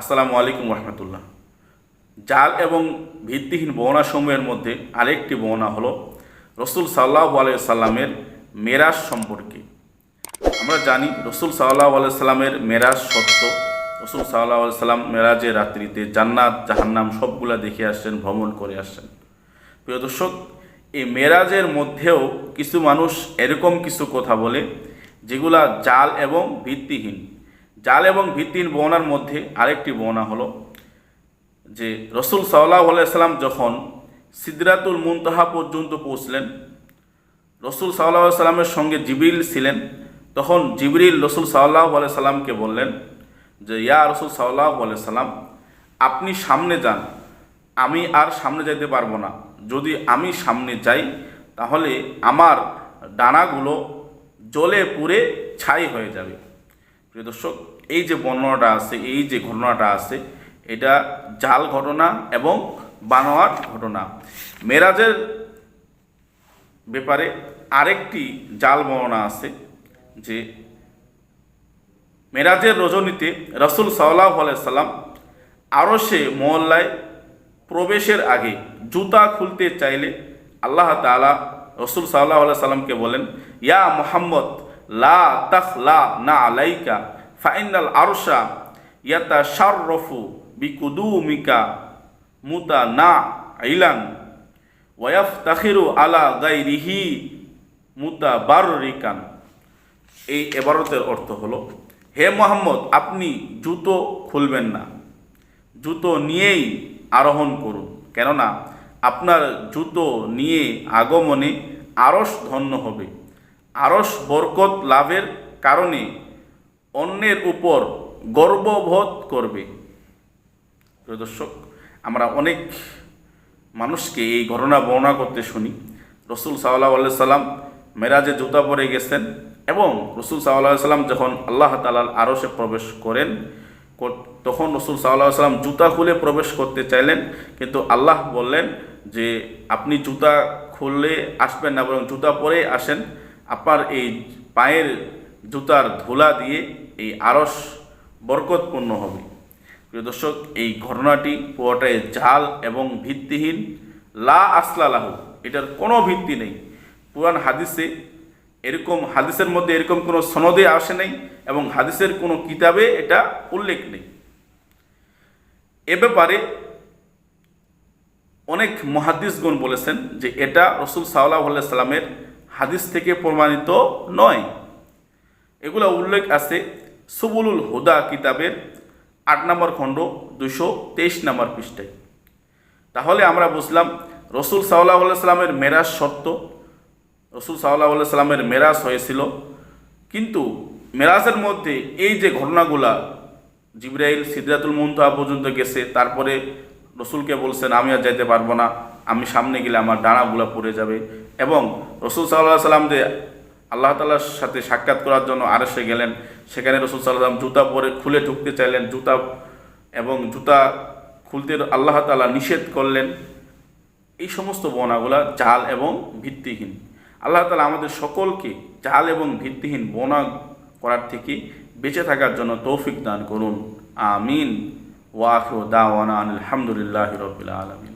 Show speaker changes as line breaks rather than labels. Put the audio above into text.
আসসালামু আলাইকুম রহমতুল্লাহ। জাল এবং ভিত্তিহীন বর্ণা সমূহের মধ্যে আরেকটি বর্ণা হলো রসুল সাল্লাহ সাল্লামের মেরাজ সম্পর্কে। আমরা জানি রসুল সাল্লাহ সাল্লামের মেরাজ সত্য। রসুল সাল্লাহ সাল্লাম মেরাজের রাত্রিতে জান্নাত, জাহান্নাম সবগুলা দেখে আসছেন, ভ্রমণ করে আসছেন। প্রিয় দর্শক, এই মেরাজের মধ্যেও কিছু মানুষ এরকম কিছু কথা বলে, যেগুলা জাল এবং ভিত্তিহীন। জাল এবং ভিত্তিহীন বর্ণার মধ্যে আরেকটি বর্ণা হলো যে রসুল সাল্লাহ সাল্লাম যখন সিদরাতুল মুনতাহা পর্যন্ত পৌঁছলেন, রসুল সাল্লাহ সাল্লামের সঙ্গে জিবরিল ছিলেন, তখন জিবরিল রসুল সাল্লাহ সাল্লামকে বললেন যে, ইয়া রসুল সাল্লাহ সাল্লাম আপনি সামনে যান, আমি আর সামনে যেতে পারব না। যদি আমি সামনে যাই, তাহলে আমার ডানাগুলো জলে পুড়ে ছাই হয়ে যাবে। প্রিয় দর্শক, এই যে বর্ণনাটা আছে, এই যে ঘটনাটা আছে, এটা জাল ঘটনা এবং বানোয়ার ঘটনা। মেরাজের ব্যাপারে আরেকটি জাল বর্ণনা আছে যে মেরাজের রজনীতে রসুল সাল্লাহ সাল্লাম আরও সে মহল্লায় প্রবেশের আগে জুতা খুলতে চাইলে আল্লাহ তালা রসুল সাল্লাহ সাল্লামকে বলেন, ইয়া মোহাম্মদ লা তাখ লা না আলাইকা, ফাইনাল আরশা ইয়াতা শার রফু বিকুদু মিকা মুতা না আইলান ওয়াফ তাখিরু আলা গাইরিহি মুতা বার রিকান এই এবারতের অর্থ হলো, হে মোহাম্মদ, আপনি জুতো খুলবেন না। জুতো নিয়েই আরোহণ করুন। কেননা, আপনার জুতো নিয়ে আগমনে আরস ধন্য হবে। আরস বরকত লাভের কারণে অন্যের উপর গর্ববোধ করবে। দর্শক, আমরা অনেক মানুষকে এই ঘটনা বর্ণনা করতে শুনি। রসুল সাল্লাহ সাল্লাম মেরাজে জুতা পরে গেছেন এবং রসুল সাল্লাহ সাল্লাম যখন আল্লাহ তালাল আরসে প্রবেশ করেন তখন রসুল সাল্লাহ সাল্লাম জুতা খুলে প্রবেশ করতে চাইলেন। কিন্তু আল্লাহ বললেন যে, আপনি জুতা খুললে আসবেন না, বরং জুতা পরে আসেন। আপনার এই পায়ের জুতার ধুলা দিয়ে এই আরস বরকতপূর্ণ হবে। প্রিয় দর্শক, এই ঘটনাটি পুরোটাই জাল এবং ভিত্তিহীন। লা আসলালাহু এটার কোনো ভিত্তি নেই। পুরান হাদিসে এরকম, হাদিসের মধ্যে এরকম কোনো সনদে আসে নাই এবং হাদিসের কোনো কিতাবে এটা উল্লেখ নেই। এ ব্যাপারে অনেক মহাদিসগণ বলেছেন যে এটা রসুল সাল্লাহ সাল্লামের হাদিস থেকে প্রমাণিত নয়। এগুলো উল্লেখ আছে সুবুলুল হুদা কিতাবের আট নম্বর খণ্ড দুশো তেইশ নম্বর পৃষ্ঠায়। তাহলে আমরা বুঝলাম, রসুল সাল্লাহ সাল্লামের মেরাজ সত্য রসুল সাল্লাহ সাল্লামের মেরাজ হয়েছিল। কিন্তু মেরাজের মধ্যে এই যে ঘটনাগুলা, জিব্রাইল সিদ্ধাতুল মুনতাহা পর্যন্ত গেছে, তারপরে রসুলকে বলছেন, আমি আর যাইতে পারব না। আমি সামনে গেলে আমার ডানাগুলা পড়ে যাবে। এবং রসুল সাল্লাহ সাল্লাম যে আল্লাহ তালার সাথে সাক্ষাৎ করার জন্য আরসে গেলেন, সেখানে রসুল সাল্লাম জুতা পরে খুলে ঢুকতে চাইলেন, জুতা এবং জুতা খুলতে আল্লাহ তালা নিষেধ করলেন। এই সমস্ত বনাগুলা জাল এবং ভিত্তিহীন। আল্লাহ তালা আমাদের সকলকে জাল এবং ভিত্তিহীন বনা করার থেকে বেঁচে থাকার জন্য তৌফিক দান করুন। আমিন। ওয়াফি দাওয়ানা আলহামদুলিল্লাহ রবিল আলমী